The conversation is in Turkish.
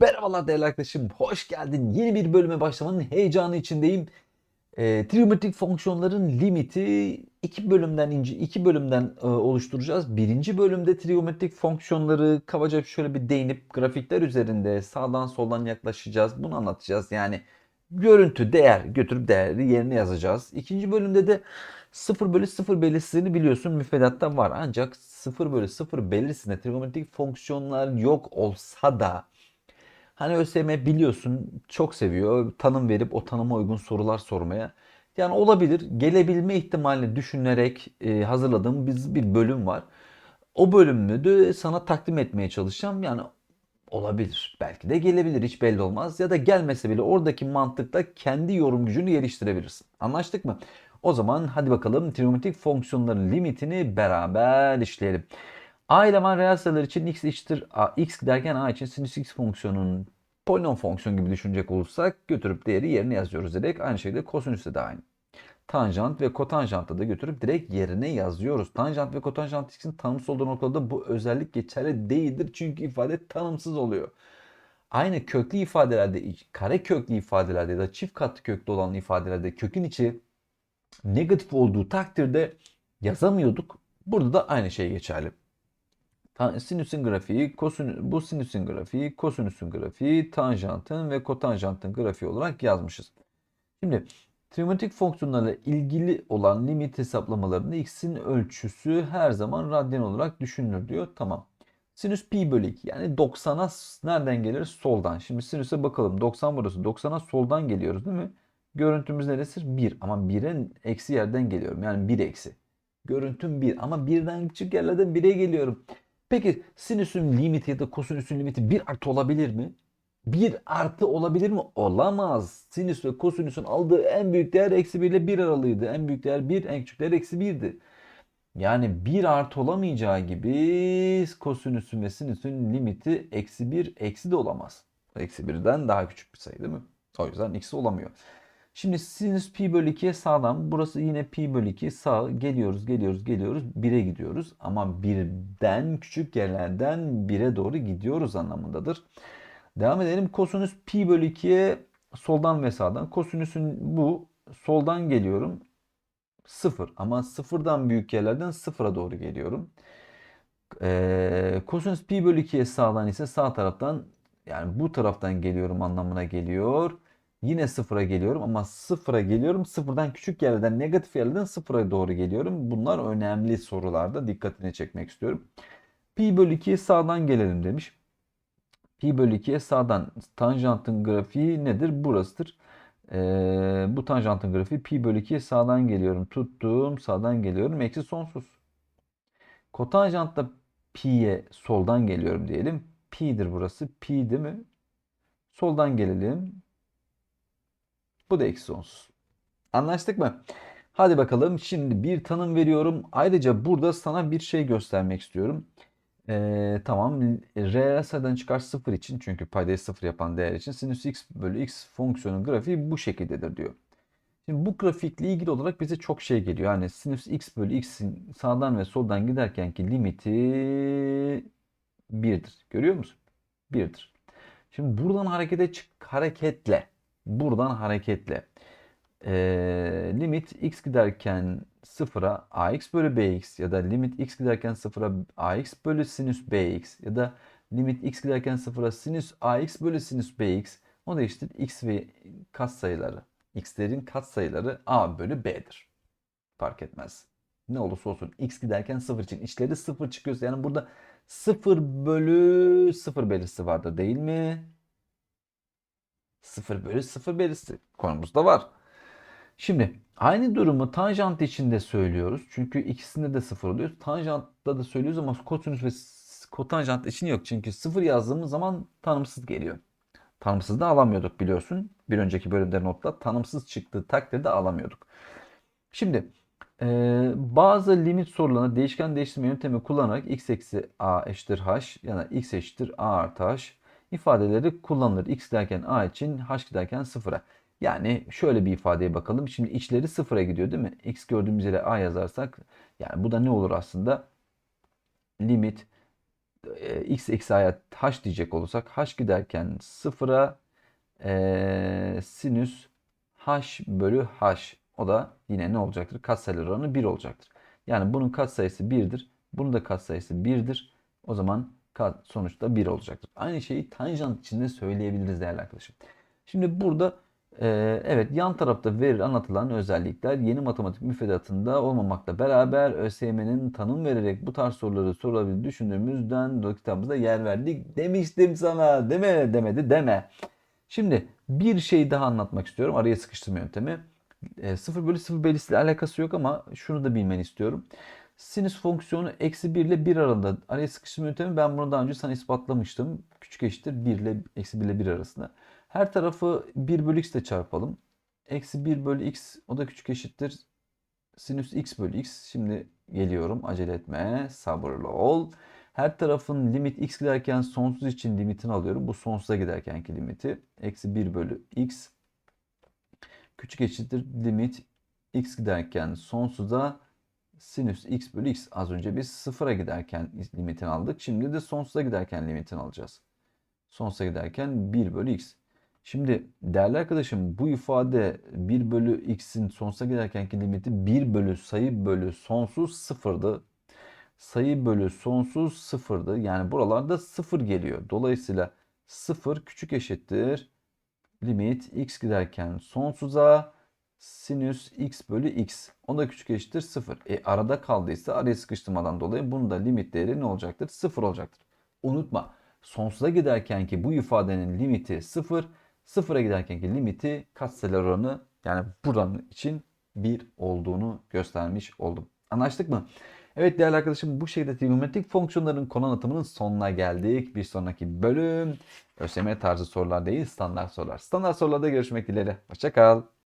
Merhabalar değerli arkadaşım, hoş geldin. Yeni bir bölüme başlamanın heyecanı içindeyim. E, trigonometrik fonksiyonların limiti iki bölümden ince iki bölümden e, oluşturacağız. Birinci bölümde trigonometrik fonksiyonları kabaca şöyle bir değinip grafikler üzerinde sağdan soldan yaklaşacağız. Bunu anlatacağız. Yani görüntü, değer götürüp değeri yerine yazacağız. İkinci bölümde de 0 bölü 0 belirsizliğini biliyorsun müfredatta var. Ancak 0 bölü 0 belirsizinde trigonometrik fonksiyonlar yok olsa da Hani ÖSYM biliyorsun çok seviyor tanım verip o tanıma uygun sorular sormaya. Yani olabilir. Gelebilme ihtimalini düşünerek e, hazırladığım biz bir bölüm var. O bölümünü de sana takdim etmeye çalışacağım. Yani olabilir. Belki de gelebilir. Hiç belli olmaz. Ya da gelmese bile oradaki mantıkta kendi yorum gücünü geliştirebilirsin. Anlaştık mı? O zaman hadi bakalım trigonometrik fonksiyonların limitini beraber işleyelim. A eleman reel sayılar için x eşittir a, x derken a için sinüs x fonksiyonunun polinom fonksiyon gibi düşünecek olursak götürüp değeri yerine yazıyoruz direkt. Aynı şekilde kosinüste de aynı. Tanjant ve kotanjantta da götürüp direkt yerine yazıyoruz. Tanjant ve kotanjant x'in tanımsız olduğu noktada bu özellik geçerli değildir. Çünkü ifade tanımsız oluyor. Aynı köklü ifadelerde, kare köklü ifadelerde ya da çift katlı köklü olan ifadelerde kökün içi negatif olduğu takdirde yazamıyorduk. Burada da aynı şey geçerli. Sinüsün grafiği, kosinüs, bu sinüsün grafiği, kosinüsün grafiği, tanjantın ve kotanjantın grafiği olarak yazmışız. Şimdi trigonometrik fonksiyonlarla ilgili olan limit hesaplamalarında x'in ölçüsü her zaman radyan olarak düşünülür diyor. Tamam. Sinüs pi bölü 2 yani 90'a nereden gelir? Soldan. Şimdi sinüse bakalım. 90 burası. 90'a soldan geliyoruz değil mi? Görüntümüz neresi? 1 ama 1'e eksi yerden geliyorum. Yani 1 eksi. Görüntüm 1 ama 1'den küçük yerlerden 1'e geliyorum. Peki sinüsün limiti ya da kosinüsün limiti 1 artı olabilir mi? 1 artı olabilir mi? Olamaz. Sinüs ve kosinüsün aldığı en büyük değer eksi 1 ile 1 aralığıydı. En büyük değer 1, en küçük değer eksi 1'di. Yani 1 artı olamayacağı gibi kosinüsün ve sinüsün limiti eksi 1, eksi de olamaz. Eksi 1'den daha küçük bir sayı değil mi? O yüzden x'i olamıyor. Şimdi sinüs pi bölü 2'ye sağdan burası yine pi bölü 2 sağ geliyoruz geliyoruz geliyoruz 1'e gidiyoruz. Ama 1'den küçük yerlerden 1'e doğru gidiyoruz anlamındadır. Devam edelim. Kosinüs pi bölü 2'ye soldan ve sağdan. Kosinüsün bu soldan geliyorum. 0 ama 0'dan büyük yerlerden 0'a doğru geliyorum. Ee, pi bölü 2'ye sağdan ise sağ taraftan yani bu taraftan geliyorum anlamına geliyor. Yine sıfıra geliyorum ama sıfıra geliyorum. Sıfırdan küçük yerlerden negatif yerlerden sıfıra doğru geliyorum. Bunlar önemli sorularda dikkatini çekmek istiyorum. Pi bölü 2'ye sağdan gelelim demiş. Pi bölü 2'ye sağdan tanjantın grafiği nedir? Burasıdır. Ee, bu tanjantın grafiği pi bölü 2'ye sağdan geliyorum. Tuttum sağdan geliyorum. Eksi sonsuz. Kotanjantta pi'ye soldan geliyorum diyelim. Pi'dir burası. Pi değil mi? Soldan gelelim. Bu da eksi sonsuz. Anlaştık mı? Hadi bakalım şimdi bir tanım veriyorum. Ayrıca burada sana bir şey göstermek istiyorum. Ee, tamam. Reel sayıdan çıkar 0 için çünkü paydayı 0 yapan değer için sinüs x bölü x fonksiyonun grafiği bu şekildedir diyor. Şimdi bu grafikle ilgili olarak bize çok şey geliyor. Yani sinüs x bölü x'in sağdan ve soldan giderken ki limiti 1'dir. Görüyor musun? 1'dir. Şimdi buradan harekete çık hareketle buradan hareketle e, limit x giderken 0'a ax bölü bx ya da limit x giderken 0'a ax bölü sinüs bx ya da limit x giderken 0'a sinüs ax bölü sinüs bx o da işte x ve katsayıları x'lerin katsayıları a bölü b'dir. Fark etmez. Ne olursa olsun x giderken 0 için içleri 0 çıkıyorsa yani burada 0 bölü 0 belirtisi vardır değil mi? 0 bölü 0 belirtisi konumuzda var. Şimdi aynı durumu tanjant içinde söylüyoruz. Çünkü ikisinde de 0 oluyor. Tanjantta da söylüyoruz ama kosinüs ve kotanjant için yok. Çünkü 0 yazdığımız zaman tanımsız geliyor. Tanımsız da alamıyorduk biliyorsun. Bir önceki bölümde notta tanımsız çıktığı takdirde alamıyorduk. Şimdi e, bazı limit sorularına değişken değiştirme yöntemi kullanarak x eksi a eşittir h ya da x eşittir a artı h ifadeleri kullanılır. X derken A için, H giderken sıfıra. Yani şöyle bir ifadeye bakalım. Şimdi içleri sıfıra gidiyor değil mi? X gördüğümüz yere A yazarsak yani bu da ne olur aslında? Limit e, x eksi a'ya h diyecek olursak h giderken sıfıra e, sinüs h bölü h o da yine ne olacaktır? Katsayılar oranı 1 olacaktır. Yani bunun katsayısı 1'dir. Bunun da katsayısı 1'dir. O zaman kat sonuçta 1 olacaktır. Aynı şeyi tanjant için de söyleyebiliriz değerli arkadaşım. Şimdi burada e, evet yan tarafta verir anlatılan özellikler yeni matematik müfredatında olmamakla beraber ÖSYM'nin tanım vererek bu tarz soruları sorabilir düşündüğümüzden kitabımızda yer verdik demiştim sana deme demedi deme. Şimdi bir şey daha anlatmak istiyorum araya sıkıştırma yöntemi. E, 0 bölü 0 belirsiyle alakası yok ama şunu da bilmeni istiyorum. Sinüs fonksiyonu eksi 1 ile 1 arasında araya sıkıştırma yöntemi ben bunu daha önce sana ispatlamıştım. Küçük eşittir 1 ile eksi 1 ile 1 arasında. Her tarafı 1 bölü x ile çarpalım. Eksi 1 bölü x o da küçük eşittir. Sinüs x bölü x. Şimdi geliyorum acele etme sabırlı ol. Her tarafın limit x giderken sonsuz için limitini alıyorum. Bu sonsuza giderkenki limiti. Eksi 1 bölü x küçük eşittir limit x giderken sonsuza sinüs x bölü x. Az önce biz sıfıra giderken limitini aldık. Şimdi de sonsuza giderken limitini alacağız. Sonsuza giderken 1 bölü x. Şimdi değerli arkadaşım bu ifade 1 bölü x'in sonsuza giderkenki limiti 1 bölü sayı bölü sonsuz sıfırdı. Sayı bölü sonsuz sıfırdı. Yani buralarda sıfır geliyor. Dolayısıyla sıfır küçük eşittir. Limit x giderken sonsuza sinüs x bölü x. O da küçük eşittir 0. E arada kaldıysa araya sıkıştırmadan dolayı bunun da limit değeri ne olacaktır? 0 olacaktır. Unutma sonsuza giderken ki bu ifadenin limiti 0. Sıfıra giderkenki limiti katsayılar oranı yani buranın için 1 olduğunu göstermiş oldum. Anlaştık mı? Evet değerli arkadaşım bu şekilde trigonometrik fonksiyonların konu anlatımının sonuna geldik. Bir sonraki bölüm ÖSYM tarzı sorular değil standart sorular. Standart sorularda görüşmek dileğiyle. Hoşçakal.